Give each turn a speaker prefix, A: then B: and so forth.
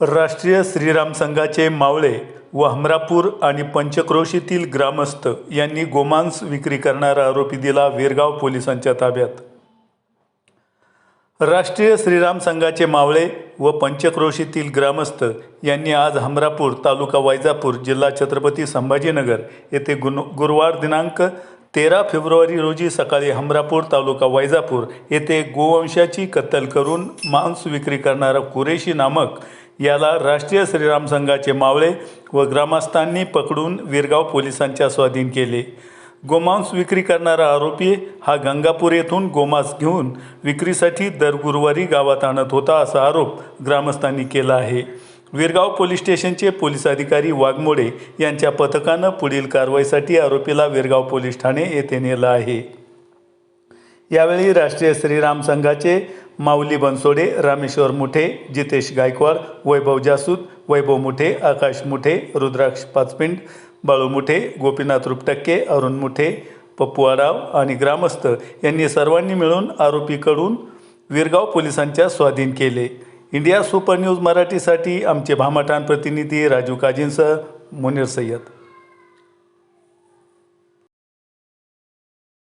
A: राष्ट्रीय श्रीराम संघाचे मावळे व हमरापूर आणि पंचक्रोशीतील ग्रामस्थ यांनी गोमांस विक्री करणारा आरोपी दिला वेरगाव पोलिसांच्या ताब्यात. राष्ट्रीय श्रीराम संघाचे मावळे व पंचक्रोशीतील ग्रामस्थ यांनी आज हमरापूर तालुका वैजापूर जिल्हा छत्रपती संभाजीनगर येथे गुन गुरुवार दिनांक तेरा फेब्रुवारी रोजी सकाळी हमरापूर तालुका वैजापूर येथे गोवंशाची कत्तल करून मांस विक्री करणारा कुरेशी नामक याला राष्ट्रीय श्रीराम संघाचे मावळे व ग्रामस्थांनी पकडून विरगाव पोलिसांच्या स्वाधीन केले. गोमांस विक्री करणारा आरोपी हा गंगापूर येथून गोमांस घेऊन विक्रीसाठी दर गुरुवारी गावात आणत होता असा आरोप ग्रामस्थांनी केला आहे. विरगाव पोलीस स्टेशनचे पोलीस अधिकारी वाघमोडे यांच्या पथकानं पुढील कारवाईसाठी आरोपीला विरगाव पोलीस ठाणे येथे नेलं आहे. यावेळी राष्ट्रीय श्रीराम संघाचे माऊली बनसोडे रामेश्वर मुठे जितेश गायकवाड वैभव जासूद वैभव मुठे आकाश मुठे रुद्राक्ष पाचपिंड बाळू मुठे गोपीनाथ रुपटक्के अरुण मुठे पप्पू आडाव आणि ग्रामस्थ यांनी सर्वांनी मिळून आरोपीकडून विरगाव पोलिसांच्या स्वाधीन केले. इंडिया सुपर न्यूज मराठीसाठी आमचे भामाटान प्रतिनिधी राजू काजींसह मुनीर सय्यद.